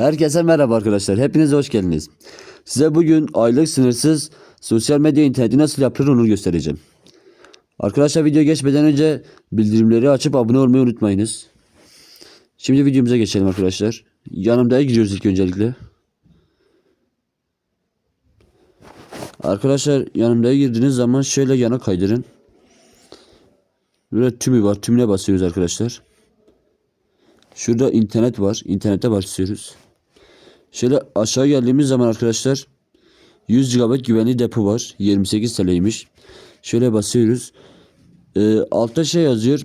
Herkese merhaba arkadaşlar. Hepiniz hoş geldiniz. Size bugün aylık sınırsız sosyal medya interneti nasıl yapılır onu göstereceğim. Arkadaşlar video geçmeden önce bildirimleri açıp abone olmayı unutmayınız. Şimdi videomuza geçelim arkadaşlar. Yanımda giriyoruz ilk öncelikle. Arkadaşlar yanımda girdiğiniz zaman şöyle yana kaydırın. Böyle tümü var. Tümüne basıyoruz arkadaşlar. Şurada internet var. İnternete basıyoruz. Şöyle aşağı geldiğimiz zaman arkadaşlar 100 GB güvenli depo var. 28 TL'ymiş. Şöyle basıyoruz. Ee, altta şey yazıyor.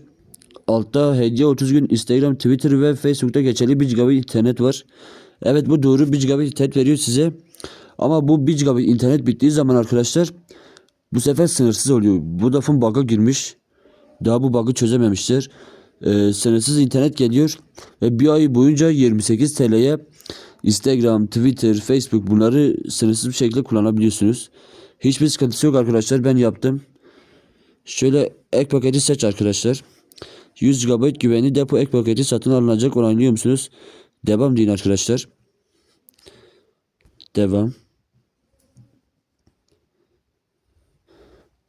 Altta hediye 30 gün Instagram, Twitter ve Facebook'ta geçerli 1 GB internet var. Evet bu doğru 1 GB internet veriyor size. Ama bu 1 GB internet bittiği zaman arkadaşlar bu sefer sınırsız oluyor. Vodafone bug'a girmiş. Daha bu bug'ı çözememişler. Ee, sınırsız internet geliyor ve bir ay boyunca 28 TL'ye Instagram, Twitter, Facebook bunları sınırsız bir şekilde kullanabiliyorsunuz. Hiçbir sıkıntısı yok arkadaşlar. Ben yaptım. Şöyle ek paketi seç arkadaşlar. 100 GB güvenli depo ek paketi satın alınacak onaylıyor musunuz? Devam deyin arkadaşlar. Devam.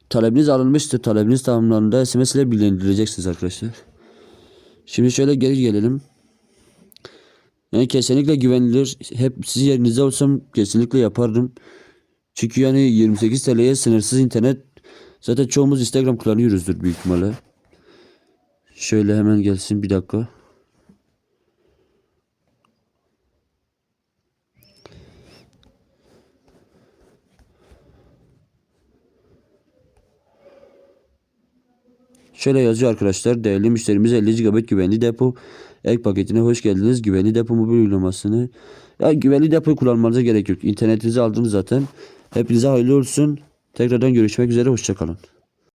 Talebiniz alınmıştır. Talebiniz tamamlandığında SMS ile bilgilendireceksiniz arkadaşlar. Şimdi şöyle geri gelelim. Yani kesinlikle güvenilir. Hep siz yerinizde olsam kesinlikle yapardım. Çünkü yani 28 TL'ye sınırsız internet zaten çoğumuz Instagram kullanıyoruzdur büyük ihtimalle. Şöyle hemen gelsin bir dakika. Şöyle yazıyor arkadaşlar. Değerli müşterimiz 50 GB güvenli depo ek paketine hoş geldiniz. Güvenli depo mobil uygulamasını. Ya güvenli depoyu kullanmanıza gerek yok. İnternetinizi aldınız zaten. Hepinize hayırlı olsun. Tekrardan görüşmek üzere. Hoşçakalın.